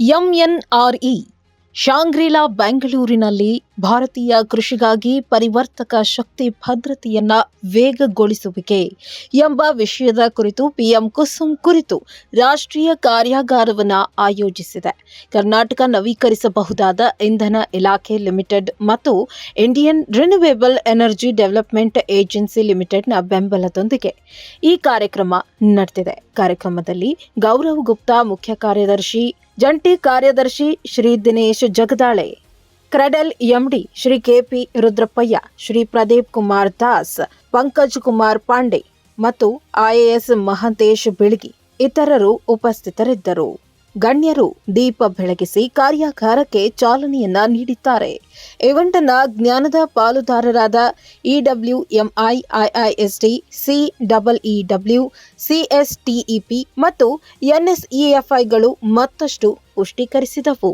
MNRE, Shangri-La, ಬೆಂಗಳೂರಿನಲ್ಲಿ ಭಾರತೀಯ ಕೃಷಿಗಾಗಿ ಪರಿವರ್ತಕ ಶಕ್ತಿ ಭದ್ರತೆಯನ್ನ ವೇಗಗೊಳಿಸುವಿಕೆ ಎಂಬ ವಿಷಯದ ಕುರಿತು ಪಿಎಂ ಕುಸುಮ್ ಕುರಿತು ರಾಷ್ಟ್ರೀಯ ಕಾರ್ಯಾಗಾರವನ್ನು ಆಯೋಜಿಸಿದೆ. ಕರ್ನಾಟಕ ನವೀಕರಿಸಬಹುದಾದ ಇಂಧನ ಇಲಾಖೆ ಲಿಮಿಟೆಡ್ ಮತ್ತು Indian renewable energy development agency ಲಿಮಿಟೆಡ್ನ ಬೆಂಬಲದೊಂದಿಗೆ ಈ ಕಾರ್ಯಕ್ರಮ ನಡೆದಿದೆ. ಕಾರ್ಯಕ್ರಮದಲ್ಲಿ ಗೌರವ್ ಗುಪ್ತಾ, ಮುಖ್ಯ ಕಾರ್ಯದರ್ಶಿ ಜಂಟಿ ಕಾರ್ಯದರ್ಶಿ ಶ್ರೀ ದಿನೇಶ್ ಜಗದಾಳೆ. ಕ್ರೆಡೆಲ್ ಎಂಡಿ ಶ್ರೀ ಕೆಪಿ ರುದ್ರಪ್ಪಯ್ಯ, ಶ್ರೀ ಪ್ರದೀಪ್ ಕುಮಾರ್ ದಾಸ್, ಪಂಕಜ್ ಕುಮಾರ್ ಪಾಂಡೆ ಮತ್ತು ಐಎಎಸ್ ಮಹಂತೇಶ್ ಬಿಳ್ಗಿ ಇತರರು ಉಪಸ್ಥಿತರಿದ್ದರು. ಗಣ್ಯರು ದೀಪ ಬೆಳಗಿಸಿ ಕಾರ್ಯಾಗಾರಕ್ಕೆ ಚಾಲನೆಯನ್ನ ನೀಡಿದ್ದಾರೆ. ಇವೆಂಟ್ ಅನ್ನ ಜ್ಞಾನದ ಪಾಲುದಾರರಾದ EWMI IIST C double EW CSTEP ಮತ್ತು ಎನ್ಎಸ್ಇಎಫ್ಐಗಳು ಮತ್ತಷ್ಟು ಪುಷ್ಟೀಕರಿಸಿದವು.